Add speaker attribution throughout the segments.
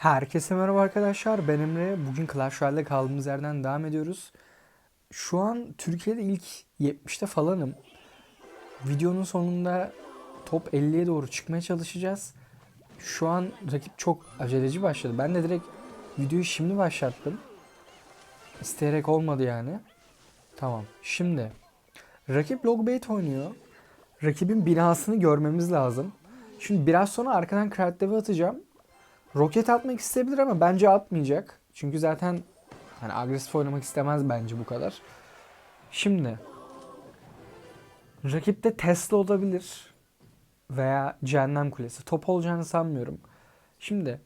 Speaker 1: Herkese merhaba arkadaşlar. Ben Emre. Bugün Clash Royale'de kaldığımız yerden devam ediyoruz. Şu an Türkiye'de ilk 70'te falanım. Videonun sonunda top 50'ye doğru çıkmaya çalışacağız. Şu an rakip çok aceleci başladı. Ben de direkt videoyu şimdi başlattım. İsteyerek olmadı yani. Tamam. Şimdi rakip Logbait oynuyor. Rakibin binasını görmemiz lazım. Şimdi biraz sonra arkadan Kratev'i atacağım. Roket atmak isteyebilir ama bence atmayacak. Çünkü zaten hani agresif oynamak istemez bence bu kadar. Şimdi rakipte Tesla olabilir veya Cehennem Kulesi. Top olacağını sanmıyorum. Şimdi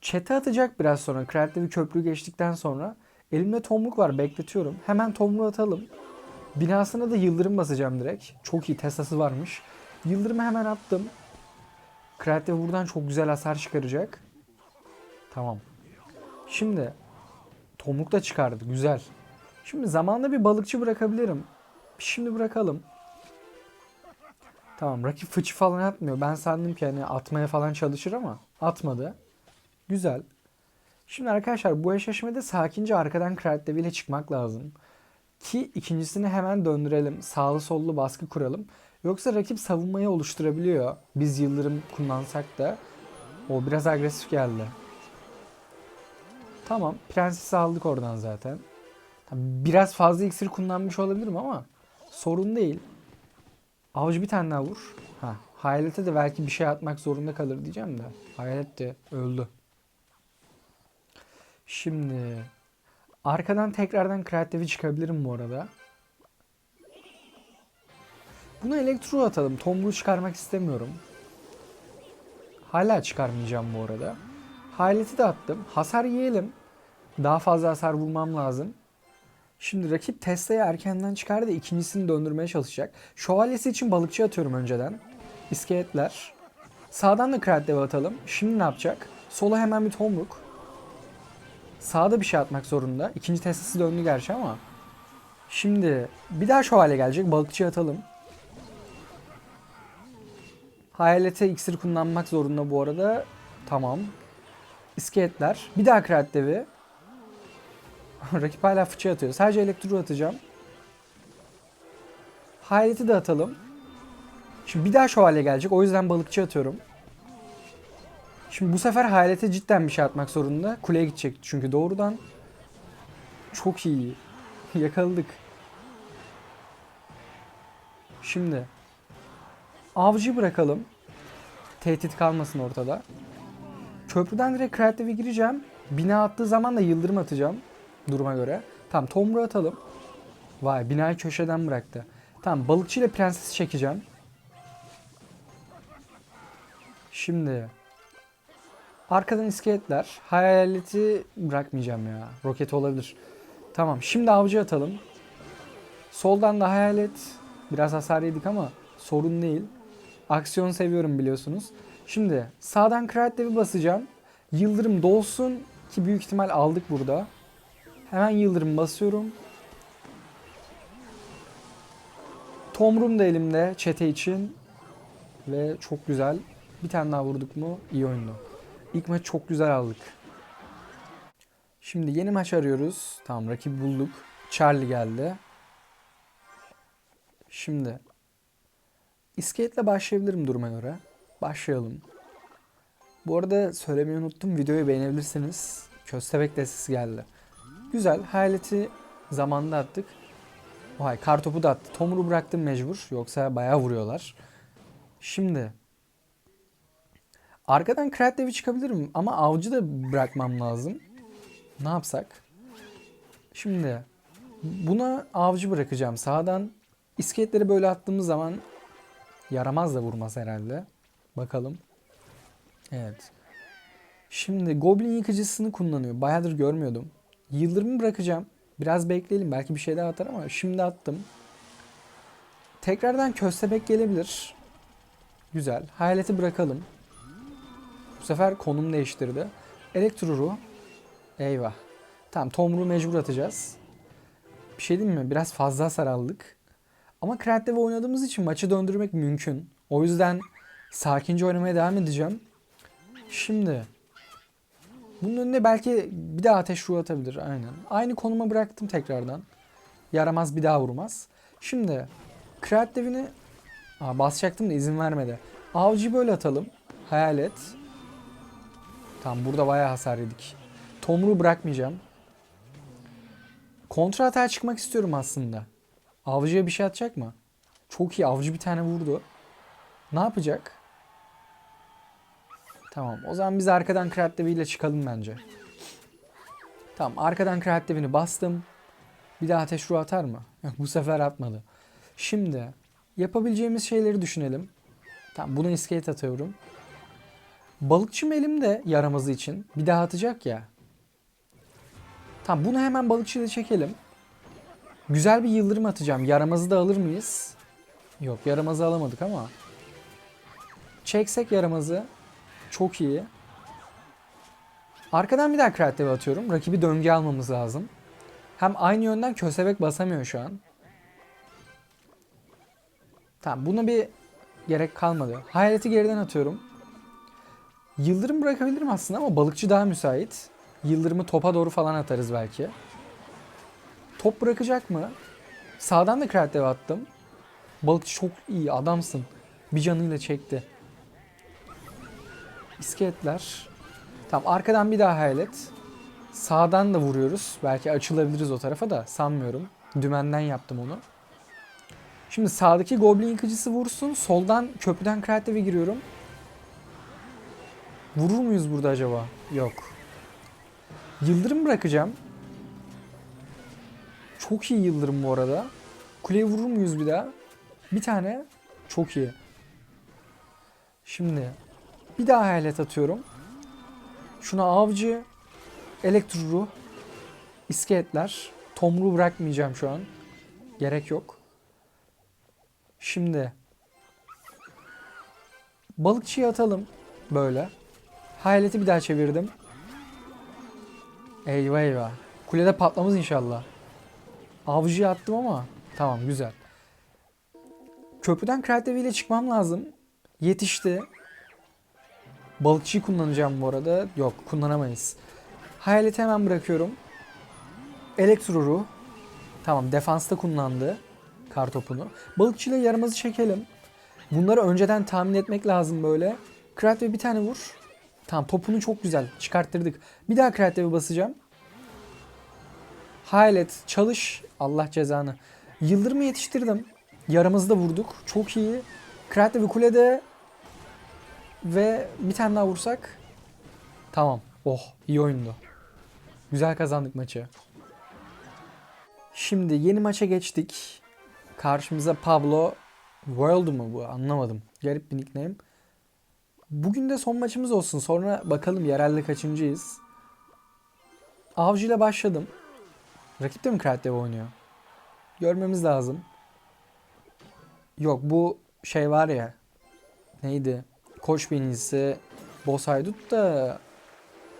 Speaker 1: çete atacak biraz sonra. Kreatif bir köprü geçtikten sonra. Elimde tomruk var bekletiyorum. Hemen tomruğu atalım. Binasına da yıldırım basacağım direkt. Çok iyi Tesla'sı varmış. Yıldırımı hemen attım. Kreatif buradan çok güzel hasar çıkaracak. Tamam. Şimdi tomruk da çıkardı. Güzel. Şimdi zamanda bir balıkçı bırakabilirim. Şimdi bırakalım. Tamam rakip fıçı falan atmıyor. Ben sandım ki hani atmaya falan çalışır ama atmadı. Güzel. Şimdi arkadaşlar bu eşleşmede sakince arkadan Kratlevi ile çıkmak lazım. Ki ikincisini hemen döndürelim. Sağlı sollu baskı kuralım. Yoksa rakip savunmayı oluşturabiliyor. Biz yıldırım kullansak da. O biraz agresif geldi. Tamam. Prensesi aldık oradan zaten. Biraz fazla iksir kullanmış olabilirim ama sorun değil. Avcı bir tane daha vur. Ha, Hayalet'e de belki bir şey atmak zorunda kalır diyeceğim de. Hayalet de öldü. Şimdi arkadan tekrardan kreatifi çıkabilirim bu arada. Buna elektro atalım. Tomruğu çıkarmak istemiyorum. Hala çıkarmayacağım bu arada. Hayalet'i de attım. Hasar yiyelim. Daha fazla hasar vurmam lazım. Şimdi rakip Tesla'yı erkenden çıkardı. ikincisini döndürmeye çalışacak. Şövalyesi için balıkçı atıyorum önceden. İskeletler. Sağdan da Krat atalım. Şimdi ne yapacak? Sola hemen bir tomruk. Sağda bir şey atmak zorunda. İkinci Tesla'sı döndü gerçi ama. Şimdi bir daha şövalye gelecek. Balıkçı atalım. Hayalete iksir kullanmak zorunda bu arada. Tamam. İskeletler. Bir daha Krat devi. Rakip hala fıçı atıyor. Sadece elektro atacağım. Hayaleti de atalım. Şimdi bir daha şövalye gelecek. O yüzden balıkçı atıyorum. Şimdi bu sefer hayalete cidden bir şey atmak zorunda. Kuleye gidecek çünkü doğrudan. Çok iyi. Yakaladık. Şimdi avcı bırakalım. Tehdit kalmasın ortada. Köprüden direkt kreatife gireceğim. Bina attığı zaman da yıldırım atacağım. Duruma göre. Tamam tomru atalım. Vay binayı köşeden bıraktı. Tamam balıkçı ile prensesi çekeceğim. Şimdi arkadan iskeletler. Hayaleti bırakmayacağım ya. Roket olabilir. Tamam şimdi avcı atalım. Soldan da hayalet. Biraz hasar yedik ama sorun değil. Aksiyon seviyorum biliyorsunuz. Şimdi sağdan kreatifi basacağım. Yıldırım dolsun ki büyük ihtimal aldık burada. Hemen yıldırım basıyorum. Tomrum da elimde çete için. Ve çok güzel. Bir tane daha vurduk mu iyi oyundu. İlk maç çok güzel aldık. Şimdi yeni maç arıyoruz. Tamam rakip bulduk. Charlie geldi. Şimdi iskeletle başlayabilirim duruma göre. Başlayalım. Bu arada söylemeyi unuttum. Videoyu beğenebilirsiniz. Köstebek destesi geldi. Güzel. Hayaleti zamanında attık. Vay kartopu da attı. Tomru bıraktım mecbur. Yoksa bayağı vuruyorlar. Şimdi arkadan Kratev'i çıkabilirim ama avcı da bırakmam lazım. Ne yapsak? Şimdi buna avcı bırakacağım. Sağdan iskeletleri böyle attığımız zaman yaramaz da vurmaz herhalde. Bakalım. Evet. Şimdi Goblin yıkıcısını kullanıyor. Bayağıdır görmüyordum. Yıldırımı bırakacağım. Biraz bekleyelim. Belki bir şey daha atar ama şimdi attım. Tekrardan köstebek gelebilir. Güzel. Hayaleti bırakalım. Bu sefer konum değiştirdi. Elektroru. Eyvah. Tamam Tomru mecbur atacağız. Bir şey diyeyim mi? Biraz fazla hasar aldık. Ama Kreative oynadığımız için maçı döndürmek mümkün. O yüzden sakince oynamaya devam edeceğim. Şimdi Bunun önüne belki bir daha ateş ruhu atabilir. Aynen. Aynı konuma bıraktım tekrardan. Yaramaz bir daha vurmaz. Şimdi Kreat devini basacaktım da izin vermedi. Avcı böyle atalım. Hayalet. Tamam burada bayağı hasar yedik. Tomruğu bırakmayacağım. Kontra atağa çıkmak istiyorum aslında. Avcıya bir şey atacak mı? Çok iyi. Avcı bir tane vurdu. Ne yapacak? Tamam. O zaman biz arkadan Krat ile çıkalım bence. Tamam. Arkadan Krat devini bastım. Bir daha ateş ruhu atar mı? Bu sefer atmadı. Şimdi yapabileceğimiz şeyleri düşünelim. Tamam buna iskelet atıyorum. Balıkçım elimde yaramazı için. Bir daha atacak ya. Tamam bunu hemen balıkçıyla çekelim. Güzel bir yıldırım atacağım. Yaramazı da alır mıyız? Yok yaramazı alamadık ama. Çeksek yaramazı. Çok iyi. Arkadan bir daha kreatif atıyorum. Rakibi döngü almamız lazım. Hem aynı yönden köstebek basamıyor şu an. Tamam buna bir gerek kalmadı. Hayaleti geriden atıyorum. Yıldırım bırakabilirim aslında ama balıkçı daha müsait. Yıldırımı topa doğru falan atarız belki. Top bırakacak mı? Sağdan da kreatif attım. Balıkçı çok iyi adamsın. Bir canıyla çekti. İskeletler. Tamam arkadan bir daha hayalet. Sağdan da vuruyoruz. Belki açılabiliriz o tarafa da sanmıyorum. Dümenden yaptım onu. Şimdi sağdaki goblin yıkıcısı vursun. Soldan köprüden kreatife giriyorum. Vurur muyuz burada acaba? Yok. Yıldırım bırakacağım. Çok iyi yıldırım bu arada. Kuleye vurur muyuz bir daha? Bir tane. Çok iyi. Şimdi bir daha hayalet atıyorum. Şuna avcı, elektro, iskeletler. Tomruğu bırakmayacağım şu an. Gerek yok. Şimdi balıkçıyı atalım böyle. Hayaleti bir daha çevirdim. Eyvah eyvah. Kulede patlamaz inşallah. Avcıya attım ama tamam güzel. Köprüden Kratevi ile çıkmam lazım. Yetişti. Balıkçıyı kullanacağım bu arada. Yok kullanamayız. Hayaleti hemen bırakıyorum. Elektroru. Tamam defansta kullandı kartopunu. Balıkçıyla yaramazı çekelim. Bunları önceden tahmin etmek lazım böyle. Kreatif bir tane vur. Tamam topunu çok güzel çıkarttırdık. Bir daha kreatife basacağım. Hayalet çalış. Allah cezanı. Yıldırımı yetiştirdim. Yaramızı da vurduk. Çok iyi. Kreatifi kulede. Ve bir tane daha vursak. Tamam. Oh iyi oyundu. Güzel kazandık maçı. Şimdi yeni maça geçtik. Karşımıza Pablo World mu bu anlamadım. Garip bir nickname. Bugün de son maçımız olsun. Sonra bakalım yerelde kaçıncıyız. Avcı ile başladım. Rakip de mi Kratev oynuyor? Görmemiz lazım. Yok bu şey var ya. Neydi? Koç binicisi Boss Haydut da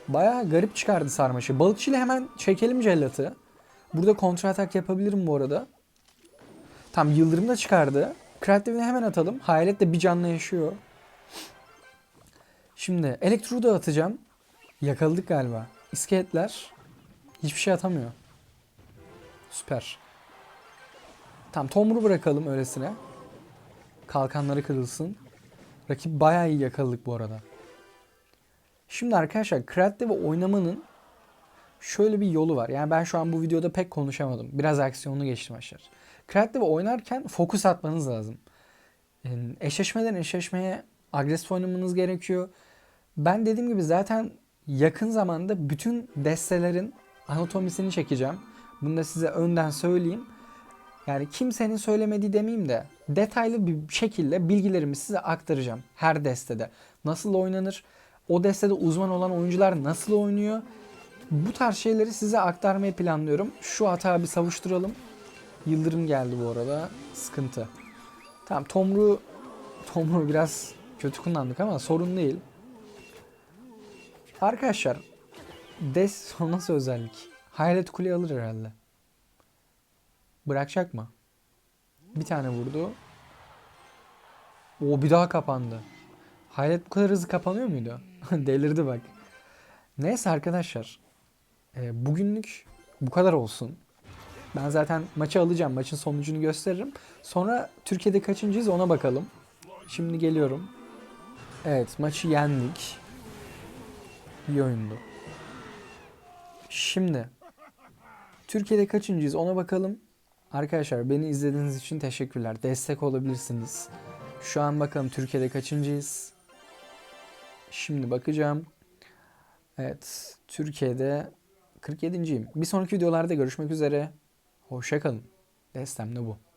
Speaker 1: baya garip çıkardı sarmaşı. Balıkçı ile hemen çekelim cellatı. Burada kontra atak yapabilirim bu arada. Tam yıldırım da çıkardı. Kreatifini hemen atalım. Hayalet de bir canlı yaşıyor. Şimdi elektro da atacağım. Yakaladık galiba. İskeletler hiçbir şey atamıyor. Süper. Tam tomru bırakalım öylesine. Kalkanları kırılsın. Rakip bayağı iyi yakaladık bu arada. Şimdi arkadaşlar kreatif oynamanın şöyle bir yolu var. Yani ben şu an bu videoda pek konuşamadım. Biraz aksiyonlu geçtim aşağı. Kreatif oynarken fokus atmanız lazım. Yani eşleşmeden eşleşmeye agresif oynamanız gerekiyor. Ben dediğim gibi zaten yakın zamanda bütün destelerin anatomisini çekeceğim. Bunu da size önden söyleyeyim. Yani kimsenin söylemediği demeyeyim de detaylı bir şekilde bilgilerimi size aktaracağım her destede. Nasıl oynanır? O destede uzman olan oyuncular nasıl oynuyor? Bu tarz şeyleri size aktarmayı planlıyorum. Şu hata bir savuşturalım. Yıldırım geldi bu arada. Sıkıntı. Tamam Tomru Tomru biraz kötü kullandık ama sorun değil. Arkadaşlar Des nasıl özellik? Hayalet kule alır herhalde. Bırakacak mı? Bir tane vurdu. O bir daha kapandı. Hayalet bu kadar hızlı kapanıyor muydu? Delirdi bak. Neyse arkadaşlar. e, bugünlük bu kadar olsun. Ben zaten maçı alacağım. Maçın sonucunu gösteririm. Sonra Türkiye'de kaçıncıyız ona bakalım. Şimdi geliyorum. Evet maçı yendik. İyi oyundu. Şimdi Türkiye'de kaçıncıyız ona bakalım. Arkadaşlar beni izlediğiniz için teşekkürler. Destek olabilirsiniz. Şu an bakalım Türkiye'de kaçıncıyız. Şimdi bakacağım. Evet Türkiye'de 47.yim. Bir sonraki videolarda görüşmek üzere. Hoşçakalın. Destem de bu.